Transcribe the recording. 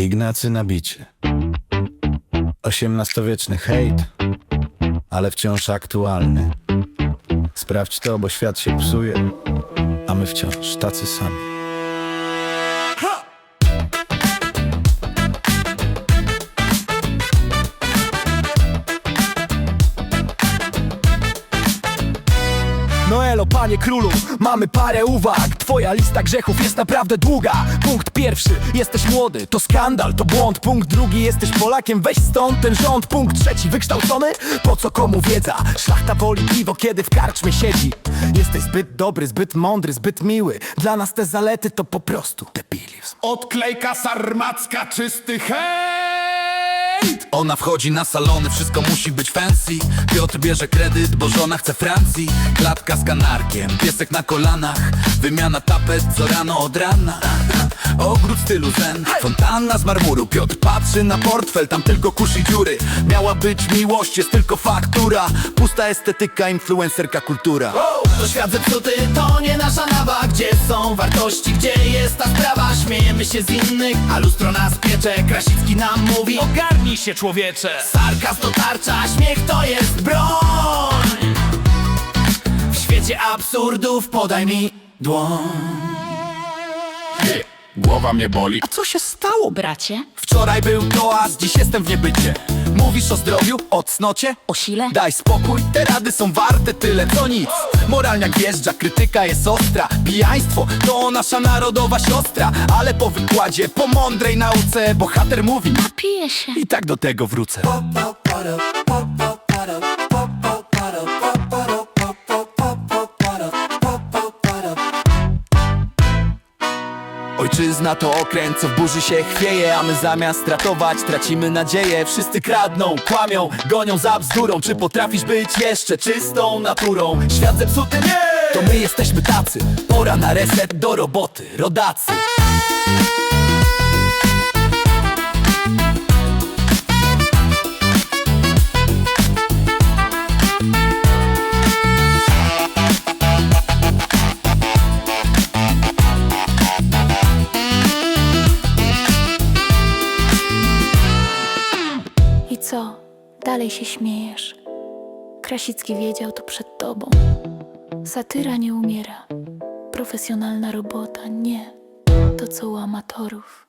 Ignacy na bicie. XVIII hejt, ale wciąż aktualny. Sprawdź to, bo świat się psuje, a my wciąż tacy sami. Elo, panie królu, mamy parę uwag Twoja lista grzechów jest naprawdę długa Punkt pierwszy, jesteś młody, to skandal, to błąd Punkt drugi, jesteś Polakiem, weź stąd ten rząd Punkt trzeci, wykształcony? Po co komu wiedza? Szlachta woli piwo, kiedy w karczmie siedzi Jesteś zbyt dobry, zbyt mądry, zbyt miły Dla nas te zalety to po prostu debilizm Odklejka sarmacka, czysty hejt! Ona wchodzi na salony, wszystko musi być fancy. Piotr bierze kredyt, bo żona chce Francji. Klatka z kanarkiem, piesek na kolanach. Wymiana tapet co rano od rana. Ogród stylu zen, fontanna z marmuru. Piotr patrzy na portfel, tam tylko kurz i dziury. Miała być miłość, jest tylko faktura. Pusta estetyka, influencerka kultura. To świat zepsuty, to nie nasza nawa są wartości, gdzie jest ta sprawa? Śmiejemy się z innych, a lustro nas piecze Krasicki nam mówi, Ogarnij się człowiecze. Sarkazm to tarcza Śmiech to jest broń. W świecie absurdów podaj mi dłoń. Głowa mnie boli. Co się stało, bracie? Wczoraj był toast, dziś jestem w niebycie Mówisz o zdrowiu, o cnocie? O sile? Daj spokój, te rady są warte tyle co nic. Moralniak wjeżdża, krytyka jest ostra. Pijaństwo to nasza narodowa siostra. Ale po wykładzie, po mądrej nauce Bohater mówi. Pije się. I tak do tego wrócę Ojczyzna to okręt, co w burzy się chwieje A my zamiast ratować, tracimy nadzieję. Wszyscy kradną, kłamią, gonią za bzdurą. Czy potrafisz być jeszcze czystą naturą? Świat zepsuty, nie! To my jesteśmy tacy. Pora na reset do roboty, rodacy co? Dalej się śmiejesz. Krasicki wiedział to przed tobą. Satyra nie umiera. Profesjonalna robota nie to, co u amatorów.